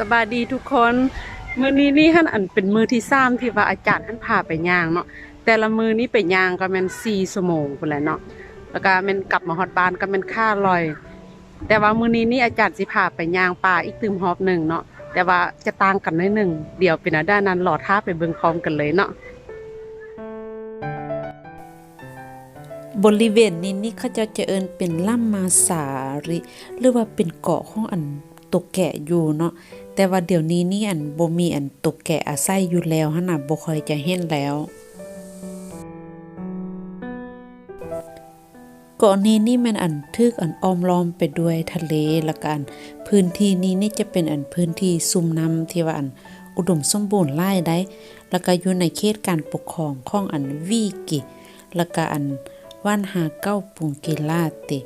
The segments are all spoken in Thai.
สบายดีทุกคนมือนี้นี่ท่านอันเป็นมือที่สามที่ว่าอาจารย์ท่านพาไปย่างเนาะแต่ละมือนี้ไปย่างก็แม่น4ชั่วโมงพุ่นแหละเนาะแล้วก็แม่นกลับมาฮอดบ้านก็แม่นค่าลอย แต่ว่ามือนี้นี่อาจารย์สิพาไปย่างป่าอีกตึมฮอบหนึ่งเนาะแต่ว่าจะต่างกันหนิดหนึ่งเดี๋ยวเป็นอันด้านนั้นรอท่าไปเบิ่งพร้อมกันเลยเนาะบริเวณนี้นี่เขาจะจะเอินเป็นล่ำมาสาริหรือว่าเป็นเกาะของอันตกแกะอยู่เนาะ แต่ว่าเดี๋ยวนี้นี่อันบ่มีอันตกแกะอาศัยอยู่แล้วหั่นน่ะบ่ค่อยจะเห็นแล้วเกาะนี้นี่มันอันทึกอันอ้อมล้อมไปด้วยทะเลละกัน พื้นที่นี้นี่จะเป็นอันพื้นที่ซุ่มน้ำที่ว่าอันอุดมสมบูรณ์หลายได้ แล้วก็อยู่ในเขตการปกครองของอันวีกิ แล้วก็อันว่านหาเก้าปุงกิลาติ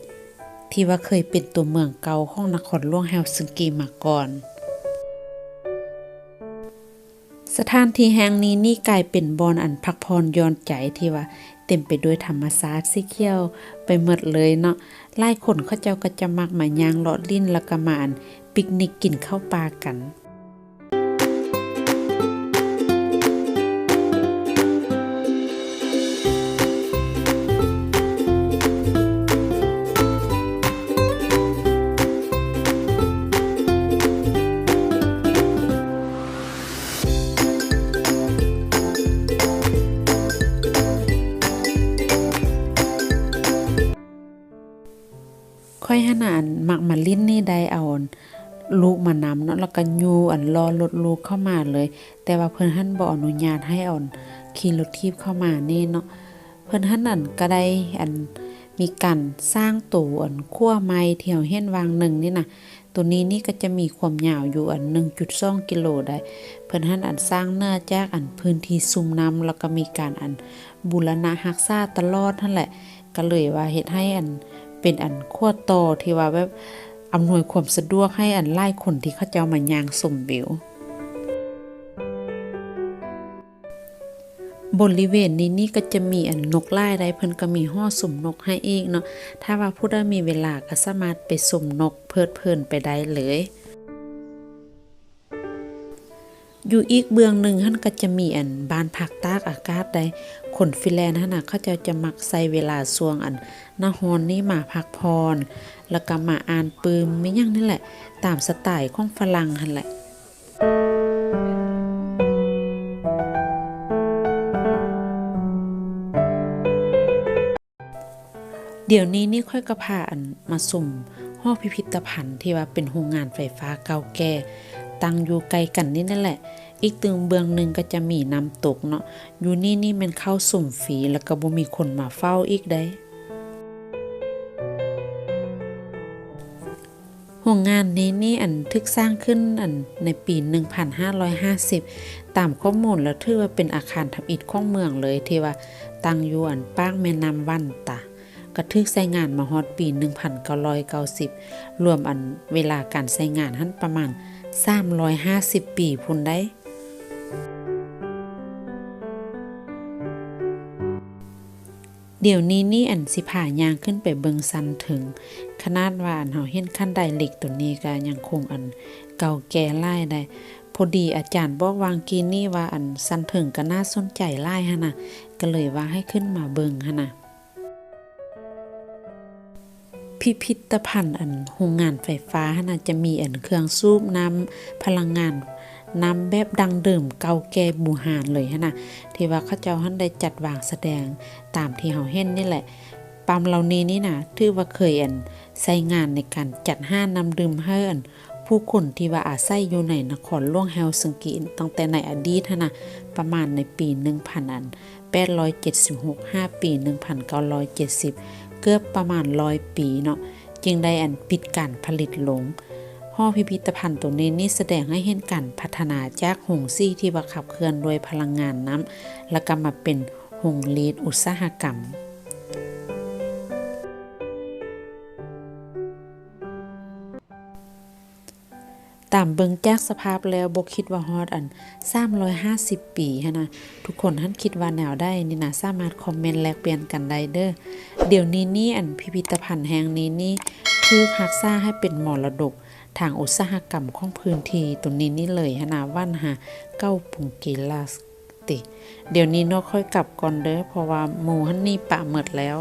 ที่ว่าเคยเป็นตัวเมืองเก่าของนครหลวงเฮลซิงกิมาก่อน สถานที่แห่งนี้นี่กลายเป็นบอนอันพักพรย้อนใจที่ว่า เต็มไปด้วยธรรมชาติสีเขียวไปหมดเลยเนาะไล่คนเขาเจ้าก็จะมักมาย่างเลาะลิ้นแล้วก็มาอันปิกนิกกินข้าวปลากัน อยหนอันมักมาลิ้นนี่ได้เอาอันลูกมานำเนาะแล้วก็ยูอันรอรถลูกเข้ามาเลย แต่ว่าเพิ่นหันบ่อนุญาตให้อาอันขี่รถทีบเข้ามานี่เนาะเพิ่นหันอันก็ได้อันมีการสร้างตู้อันขั้วไม้ที่เฮาเห็นวางหนึ่งนี่นะตัวนี้นี่ก็จะมีความยาวอยู่อัน1.2กิโลได้ เพิ่นหันอันสร้างเนื้อจกอันพื้นที่ซุ่มน้ำแล้วก็มีการอันบูรณะรักษาตลอดนั่นแหละ ก็เลยว่าเฮ็ดให้อัน เป็นอันขั้วโตที่ว่าแบบอำนวยความสะดวกให้อันไล่คนที่เขาเจ้ามายางสมวิวบริเวณนี้นี่ก็จะมีอันนกไล่ได้เพิ่นก็มีห่อสุมนกให้อีกเนาะถ้าว่าผู้ใดมีเวลาก็สามารถไปสุมนกเพลิดเพลินไปได้เลย อยู่อีกเบื้องหนึ่งท่านก็จะมีอันบ้านพักตากอากาศได้คนฟินแลนด์ท่านน่ะเขาจะจะมักใส่เวลาช่วงอันนาฮอนนี่มาพักพร แล้วก็มาอ่านปืมไม่ยั่งนั่นแหละ ตามสไตล์ของฝรั่งหั่นแหละเดี๋ยวนี้นี่ค่อยกระพาอันมาสุ่มห้องพิพิธภัณฑ์ที่ว่าเป็นโรงงานไฟฟ้าเก่าแก่ ตั้งอยู่ไกลกันนี่นั่นแหละ อีกตึงเบืองหนึ่งก็จะมีน้ำตกเนาะ อยู่นี่นี่มันเข้าสุ่มฟรีแล้วก็บ่มีคนมาเฝ้าอีกได้โรงงานนี้นี่อันทึกสร้างขึ้นอันในปี 1550 ตามข้อมูลแล้วถือว่าเป็นอาคารทำอิฐของเมืองเลยที่ว่าตั้งอยู่อันปากแม่น้ำวันตะกระทึกใช้งานมาฮอดปี 1990 รวมอันเวลาการใช้งานหั้นประมาณ 350ปีพุ่นได้ เดี๋ยวนี้นี่อันสิผ่ายางขึ้นไปเบิงซันถึง ขนาดว่าอันเฮาเห็นขั้นไดเหล็กตัวนี้ก็ยังคงอันเก่าแก่หลายได้พอดีอาจารย์บอกวางกีนี่ว่าอันซันถึงก็น่าสนใจหลายหั่นน่ะก็เลยว่าให้ขึ้นมาเบิงหั่นน่ะ พิพิธภัณฑ์อันโรงงานไฟฟ้าน่าจะมีอันเครื่องสูบน้ำพลังงานน้ำแบบดังเดิมเก่าแก่บูหานเลยฮะนะที่ว่าเขาเจ้าหันได้จัดวางแสดงตามที่เฮาเห็นนี่แหละปั๊มเหล่านี้นี่นะถือว่าเคยอันใช้งานในการจัดห้านำดื่มให้อันผู้คนที่ว่าอาศัยอยู่ในนครหลวงเฮลซิงกิตั้งแต่ในอดีตนนะประมาณในปี 1000อัน876 5 ปี 1970 เกือบประมาณร้อยปีเนาะจึงได้อันปิดการผลิตลงห้อพิพิธภัณฑ์ตรงนี้นี่แสดงให้เห็นการพัฒนาจากหงซี่ที่ว่าขับเคลื่อนด้วยพลังงานน้ำแล้วก็มาเป็นหงลีดอุตสาหกรรม ตามเบิงจากสภาพแล้วบกคิดว่าฮอดอัน350ปีฮะนะทุกคนท่านคิดว่าแนวได้นี่นะสามารถคอมเมนต์แลกเปลี่ยนกันได้เด้อเดี๋ยวนี้นี่อันพิพิธภัณฑ์แห่งนี้นี่คือรักษาให้เป็นมรดกทางอุตสาหกรรมของพื้นที่ตรงนี้นี่เลยหนนาวันหาเก้าปุงกีลาสติเดี๋ยวนี้นาะค่อยกลับก่อนเด้อเพราะว่าหมู่หันนี่ปะหมดแล้ว